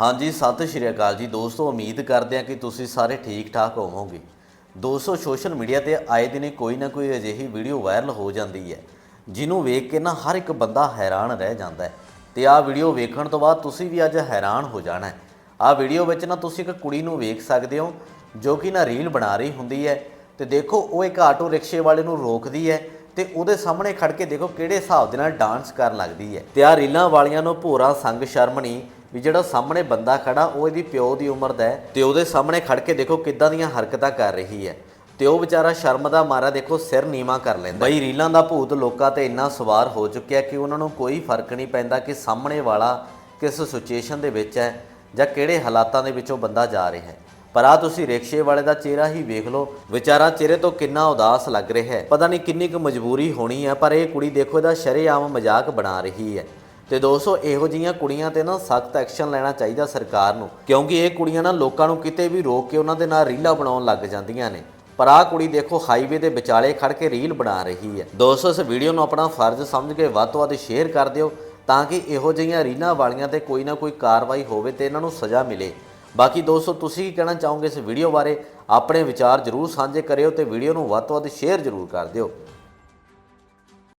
ਹਾਂਜੀ, ਸਤਿ ਸ਼੍ਰੀ ਅਕਾਲ ਜੀ। ਦੋਸਤੋ, ਉਮੀਦ ਕਰਦੇ ਹਾਂ ਕਿ ਤੁਸੀਂ ਸਾਰੇ ਠੀਕ ਠਾਕ ਹੋਵੋਗੇ। ਦੋਸਤੋ, ਸੋਸ਼ਲ ਮੀਡੀਆ ਤੇ ਆਏ ਦਿਨ ਕੋਈ ਨਾ ਕੋਈ ਅਜਿਹੀ ਵੀਡੀਓ ਵਾਇਰਲ ਹੋ ਜਾਂਦੀ ਹੈ, ਜਿਹਨੂੰ ਵੇਖ ਕੇ ਨਾ ਹਰ ਇੱਕ ਬੰਦਾ ਹੈਰਾਨ ਰਹਿ ਜਾਂਦਾ ਹੈ। ਤੇ ਆਹ ਵੀਡੀਓ ਵੇਖਣ ਤੋਂ ਬਾਅਦ ਤੁਸੀਂ ਵੀ ਅੱਜ ਹੈਰਾਨ ਹੋ ਜਾਣਾ ਹੈ। ਆਹ ਵੀਡੀਓ ਵਿੱਚ ਨਾ ਤੁਸੀਂ ਇੱਕ ਕੁੜੀ ਨੂੰ ਵੇਖ ਸਕਦੇ ਹੋ, ਜੋ ਕਿ ਨਾ ਰੀਲ ਬਣਾ ਰਹੀ ਹੁੰਦੀ ਹੈ। ਤੇ ਦੇਖੋ, ਉਹ ਇੱਕ ਆਟੋ ਰਿਕਸ਼ੇ ਵਾਲੇ ਨੂੰ ਰੋਕਦੀ ਹੈ ਤੇ ਉਹਦੇ ਸਾਹਮਣੇ ਖੜ ਕੇ ਦੇਖੋ ਕਿਹੜੇ ਹਿਸਾਬ ਦੇ ਨਾਲ ਡਾਂਸ ਕਰਨ ਲੱਗਦੀ ਹੈ। ਤੇ ਆ ਰੀਲਾਂ ਵਾਲੀਆਂ ਨੂੰ ਭੋਰਾ ਸੰਗ ਸ਼ਰਮ ਨਹੀਂ ਵੀ ਜਿਹੜਾ ਸਾਹਮਣੇ ਬੰਦਾ ਖੜਾ, ਉਹ ਇਹਦੀ ਪਿਓ ਦੀ ਉਮਰ ਦਾ ਹੈ ਤੇ ਉਹਦੇ ਸਾਹਮਣੇ ਖੜ ਕੇ ਦੇਖੋ ਕਿੱਦਾਂ ਦੀਆਂ ਹਰਕਤਾਂ ਕਰ ਰਹੀ ਹੈ। ਤੇ ਉਹ ਵਿਚਾਰਾ ਸ਼ਰਮ ਦਾ ਮਾਰਾ ਦੇਖੋ ਸਿਰ ਨੀਵਾ ਕਰ ਲੈਂਦਾ ਬਈ ਰੀਲਾਂ ਦਾ ਭੂਤ ਲੋਕਾਂ ਤੇ ਇੰਨਾ ਸਵਾਰ ਹੋ ਚੁੱਕਿਆ ਕਿ ਉਹਨਾਂ ਨੂੰ ਕੋਈ ਫ਼ਰਕ ਨਹੀਂ ਪੈਂਦਾ ਕਿ ਸਾਹਮਣੇ ਵਾਲਾ ਕਿਸ ਸਿਚੁਏਸ਼ਨ ਦੇ ਵਿੱਚ ਹੈ ਜਾਂ ਕਿਹੜੇ ਹਾਲਾਤਾਂ ਦੇ ਵਿੱਚੋਂ ਬੰਦਾ ਜਾ ਰਿਹਾ ਹੈ। ਪਰ ਆ ਤੁਸੀਂ ਰਿਕਸ਼ੇ ਵਾਲੇ ਦਾ ਚਿਹਰਾ ਹੀ ਵੇਖ ਲਓ। ਵਿਚਾਰਾ ਚਿਹਰੇ ਤੋਂ ਕਿੰਨਾ ਉਦਾਸ ਲੱਗ ਰਿਹਾ ਹੈ। ਪਤਾ ਨਹੀਂ ਕਿੰਨੀ ਕੁ ਮਜਬੂਰੀ ਹੋਣੀ ਹੈ, ਪਰ ਇਹ ਕੁੜੀ ਦੇਖੋ ਇਹਦਾ ਸ਼ਰੇਆਮ ਮਜ਼ਾਕ ਬਣਾ ਰਹੀ ਹੈ। ਤੇ ਦੋਸਤੋ, ਇਹੋ ਜਿਹੀਆਂ ਕੁੜੀਆਂ ਤੇ ਨਾ ਸਖਤ ਐਕਸ਼ਨ ਲੈਣਾ ਚਾਹੀਦਾ ਸਰਕਾਰ ਨੂੰ, ਕਿਉਂਕਿ ਇਹ ਕੁੜੀਆਂ ਨਾ ਲੋਕਾਂ ਨੂੰ ਕਿਤੇ ਵੀ ਰੋਕ ਕੇ ਉਹਨਾਂ ਦੇ ਨਾਲ ਰੀਲਾਂ ਬਣਾਉਣ ਲੱਗ ਜਾਂਦੀਆਂ ਨੇ। ਪਰ ਆਹ ਕੁੜੀ ਦੇਖੋ ਹਾਈਵੇ ਦੇ ਵਿਚਾਲੇ ਖੜ ਕੇ ਰੀਲ ਬਣਾ ਰਹੀ ਹੈ। ਦੋਸਤੋ, ਇਸ ਵੀਡੀਓ ਨੂੰ ਆਪਣਾ ਫਰਜ਼ ਸਮਝ ਕੇ ਵੱਧ ਤੋਂ ਵੱਧ ਸ਼ੇਅਰ ਕਰ ਦਿਓ, ਤਾਂ ਕਿ ਇਹੋ ਜਿਹੀਆਂ ਰੀਲਾਂ ਵਾਲੀਆਂ ਤੇ ਕੋਈ ਨਾ ਕੋਈ ਕਾਰਵਾਈ ਹੋਵੇ ਤੇ ਇਹਨਾਂ ਨੂੰ ਸਜ਼ਾ ਮਿਲੇ। ਬਾਕੀ ਦੋਸਤੋ, ਤੁਸੀਂ ਕੀ ਕਹਿਣਾ ਚਾਹੋਗੇ ਇਸ ਵੀਡੀਓ ਬਾਰੇ? ਆਪਣੇ ਵਿਚਾਰ ਜਰੂਰ ਸਾਂਝੇ ਕਰਿਓ ਤੇ ਵੀਡੀਓ ਨੂੰ ਵੱਧ ਤੋਂ ਵੱਧ ਸ਼ੇਅਰ ਜਰੂਰ ਕਰ ਦਿਓ।